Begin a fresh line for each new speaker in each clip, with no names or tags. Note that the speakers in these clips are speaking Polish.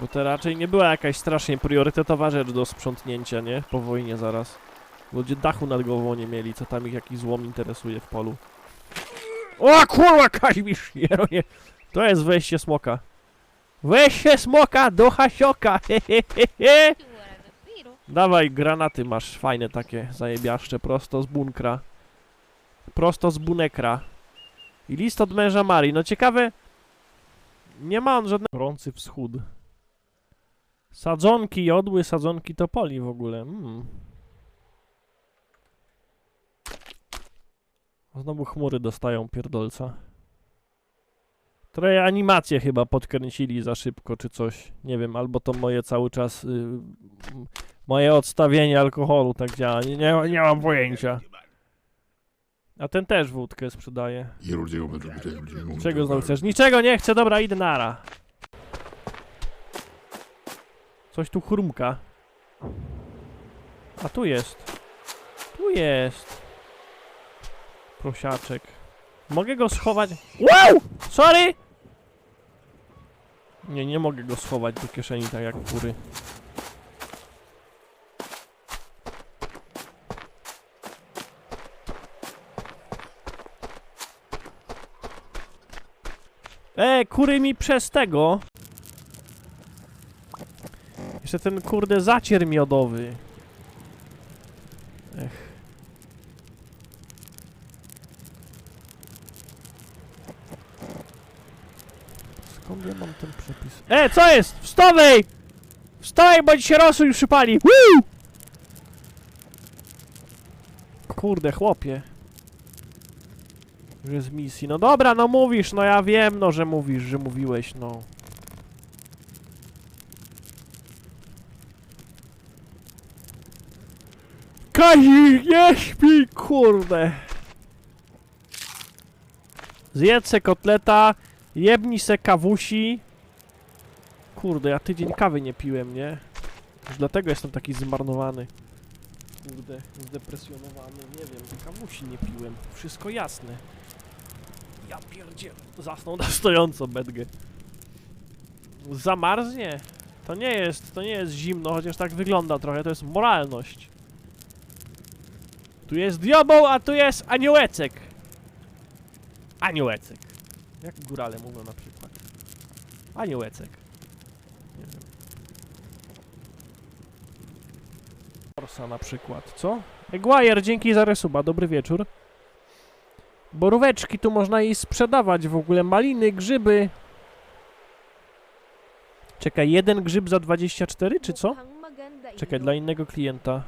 Bo to raczej nie była jakaś strasznie priorytetowa rzecz do sprzątnięcia, nie? Po wojnie zaraz. Ludzie dachu nad głową nie mieli, co tam ich jakiś złom interesuje w polu. O kurwa, Kaźmisz! Jeronie. To jest wejście smoka. Wejście smoka do Hasioka! he, he, he, he. Dawaj, granaty masz, fajne takie, zajebiaszcze, prosto z bunkra. Prosto z bunekra. I list od męża Marii. No ciekawe, nie ma on żadnego... Gorący wschód. Sadzonki jodły, sadzonki topoli w ogóle. Mm. Znowu chmury dostają pierdolca. Trochę animacje chyba podkręcili za szybko, czy coś. Nie wiem, albo to moje cały czas... Y, moje odstawienie alkoholu tak działa. Nie, nie, nie mam pojęcia. A ten też wódkę sprzedaje. Czego znowu chcesz? Niczego nie chcę, dobra, idę nara. Coś tu chrumka. A tu jest. Tu jest. Prosiaczek. Mogę go schować. Wow! Sorry! Nie, nie mogę go schować do kieszeni tak jak kury. E, kury mi przez tego. Jeszcze ten kurde zacier miodowy. Ech. Skąd ja mam ten przepis? E, co jest? Wstawaj! Wstawaj, bo ci się rosół już przypali! Woo! Kurde, chłopie. Że z misji. No dobra, no mówisz, no ja wiem, no, że mówisz, że mówiłeś, no. Kazik, nie śpi, kurde. Zjedz se kotleta, jebnij se kawusi. Kurde, ja tydzień kawy nie piłem, nie? Już dlatego jestem taki zmarnowany. Kurde, zdepresjonowany, nie wiem, kawusi nie piłem. Wszystko jasne. Ja pierdzielę. Zasnął na stojąco bedgę. Zamarznie? To nie jest, to nie jest zimno, chociaż tak wygląda trochę, to jest moralność. Tu jest diabeł, a tu jest aniołecek. Aniołecek. Jak górale mówią na przykład. Aniołecek. Nie wiem. Orsa na przykład, co? Eguire, dzięki za resuba, dobry wieczór. Boróweczki tu można jej sprzedawać w ogóle, maliny, grzyby. Czekaj, jeden grzyb za 24 czy co? Czekaj, dla innego klienta.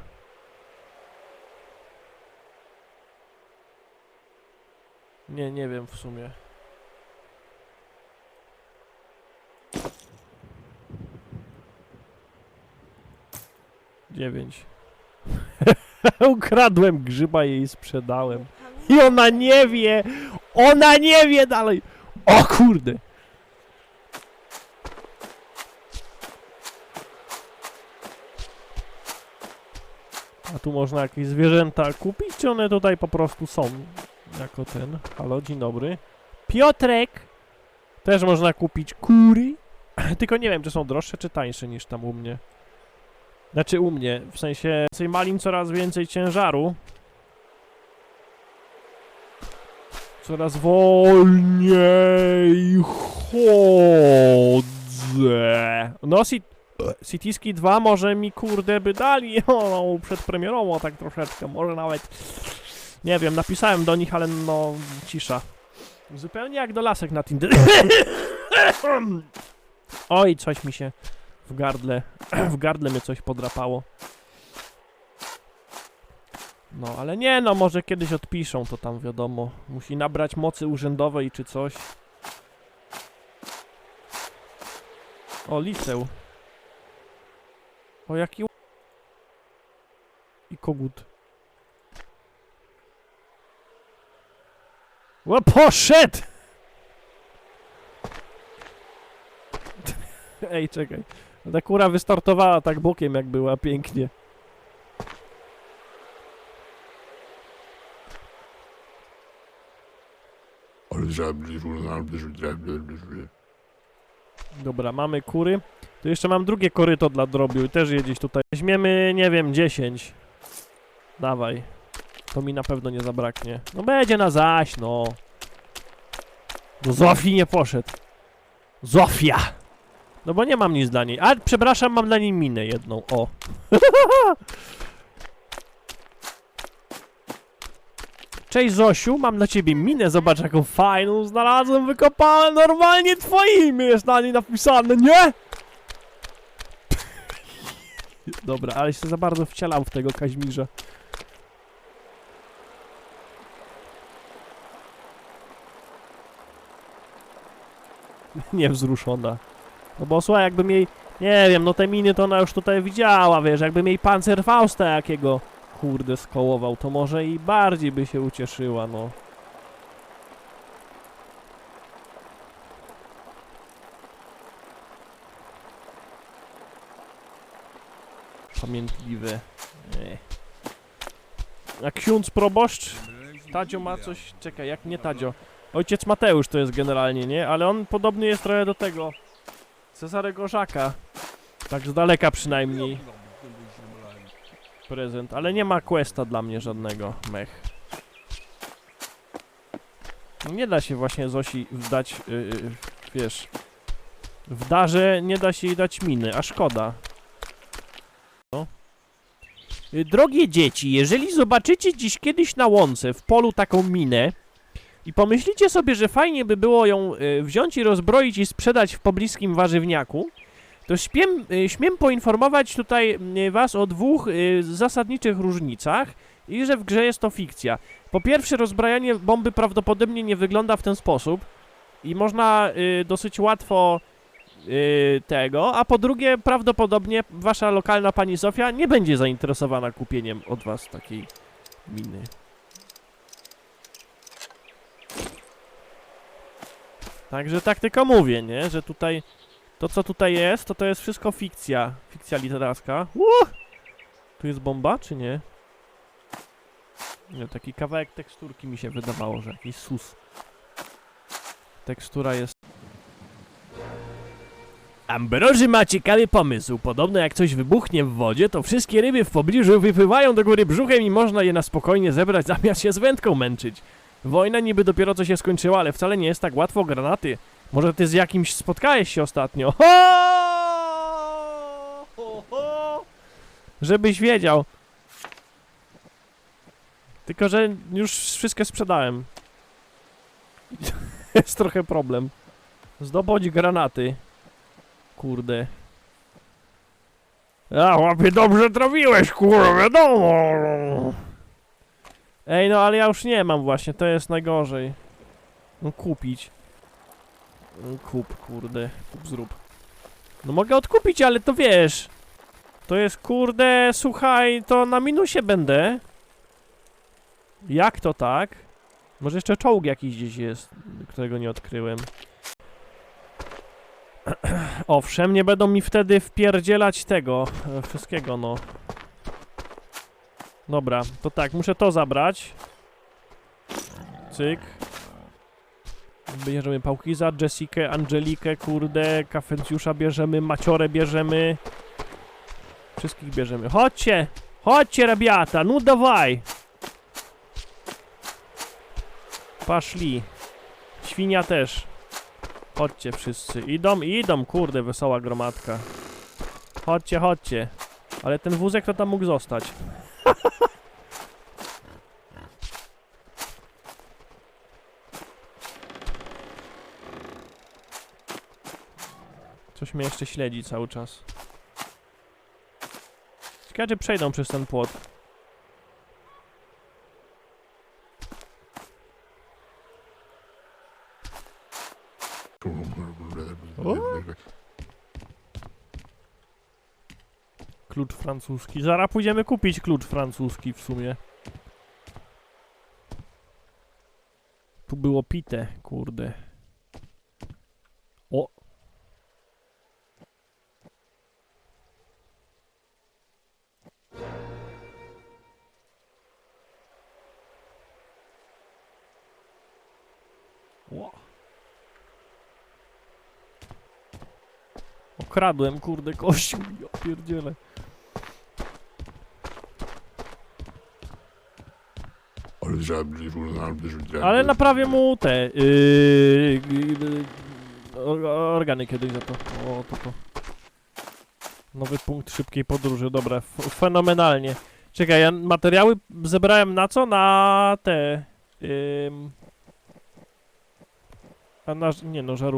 Nie, nie wiem w sumie. Dziewięć. Ukradłem grzyba i jej sprzedałem. I ona nie wie! Ona nie wie dalej! O kurde! A tu można jakieś zwierzęta kupić, czy one tutaj po prostu są? Jako ten. Halo, dzień dobry. Piotrek! Też można kupić kury. Tylko nie wiem, czy są droższe, czy tańsze niż tam u mnie. Znaczy u mnie, w sensie malin, coraz więcej ciężaru. Coraz wolniej chodzę. No, Ci- Citiski 2 może mi kurde by dali o, przedpremierowo tak troszeczkę, może nawet nie wiem, napisałem do nich, ale no cisza. Zupełnie jak do lasek na Tinder. Oj, coś mi się w gardle, w gardle mnie coś podrapało. No, ale nie no, może kiedyś odpiszą, to tam wiadomo. Musi nabrać mocy urzędowej czy coś. O, liseł. O, jaki... I kogut. O, poszedł! Ej, czekaj. Ta kura wystartowała tak bokiem, jak była pięknie. Dobra, mamy kury. Tu jeszcze mam drugie koryto dla drobiu i też je gdzieś tutaj. Weźmiemy, nie wiem, 10. Dawaj. To mi na pewno nie zabraknie. No będzie na zaś, no. Do Zofii nie poszedł. Zofia! No bo nie mam nic dla niej. A, przepraszam, mam dla niej minę jedną. O. Cześć Zosiu, mam dla ciebie minę, zobacz jaką fajną znalazłem, wykopałem, normalnie twoje imię jest na niej napisane, nie? Dobra, ale się za bardzo wcielał w tego Kaźmirza. Niewzruszona. No bo słuchaj, jakbym jej, nie wiem, no te miny to ona już tutaj widziała, wiesz, jakbym jej Panzerfausta jakiego, kurde, skołował, to może i bardziej by się ucieszyła, no. Pamiętliwy. Ech. A ksiądz proboszcz? Tadzio ma coś, czekaj, jak nie Tadzio. Ojciec Mateusz to jest generalnie, nie? Ale on podobny jest trochę do tego Cezarego Żaka. Tak z daleka przynajmniej prezent, ale nie ma questa dla mnie żadnego, mech. Nie da się właśnie Zosi dać, yy, wiesz, w darze nie da się jej dać miny, a szkoda. No. Y, Drogie dzieci, jeżeli zobaczycie dziś kiedyś na łące w polu taką minę i pomyślicie sobie, że fajnie by było ją y, wziąć i rozbroić i sprzedać w pobliskim warzywniaku, to śmiem, y, śmiem poinformować tutaj y, was o dwóch zasadniczych różnicach i że w grze jest to fikcja. Po pierwsze, rozbrajanie bomby prawdopodobnie nie wygląda w ten sposób i można dosyć łatwo tego, a po drugie, prawdopodobnie wasza lokalna pani Zofia nie będzie zainteresowana kupieniem od was takiej miny. Także tak tylko mówię, nie? Że tutaj to, co tutaj jest, to to jest wszystko fikcja. Fikcja literacka. Uh! Tu jest bomba, czy nie? Nie, taki kawałek teksturki mi się wydawało, że jakiś sus. Tekstura jest... Ambroży ma ciekawy pomysł. Podobno jak coś wybuchnie w wodzie, to wszystkie ryby w pobliżu wypływają do góry brzuchem i można je na spokojnie zebrać, zamiast się z wędką męczyć. Wojna niby dopiero co się skończyła, ale wcale nie jest tak łatwo granaty. Może ty z jakimś spotkałeś się ostatnio. Ho! Ho, ho! Żebyś wiedział. Tylko, że już wszystkie sprzedałem. Jest trochę problem. Zdobądź granaty. Kurde. A, łapie, dobrze trafiłeś, kurwa, wiadomo. Ej, no ale ja już nie mam właśnie, to jest najgorzej. No kupić. No, Kup, kurde, kup zrób. No mogę odkupić, ale to wiesz. To jest kurde, słuchaj, to na minusie będę. Jak to tak? Może jeszcze czołg jakiś gdzieś jest, którego nie odkryłem. Owszem, nie będą mi wtedy wpierdzielać tego e, wszystkiego, no. Dobra, to tak, muszę to zabrać. Cyk. Bierzemy Pałkiza, Jessikę, Angelikę, kurde, Kafencjusza bierzemy, Maciorę bierzemy. Wszystkich bierzemy. Chodźcie! Chodźcie, rabiata, no dawaj! Paszli. Świnia też. Chodźcie wszyscy. Idą, idą, kurde, wesoła gromadka. Chodźcie, chodźcie. Ale ten wózek to tam mógł zostać. Coś mnie jeszcze śledzi cały czas. Ciekawe, czy przejdą przez ten płot. Klucz francuski. Zaraz pójdziemy kupić klucz francuski w sumie. Tu było pite, kurde. O! O! Okradłem, kurde, kościół, ja pierdzielę. Ale naprawię mu te yy, yy, or- organy kiedyś za to. O, to to. Nowy punkt szybkiej podróży, dobra, fenomenalnie. Czekaj, ja materiały zebrałem na co? Na te... Ym, a na, nie no, żaru.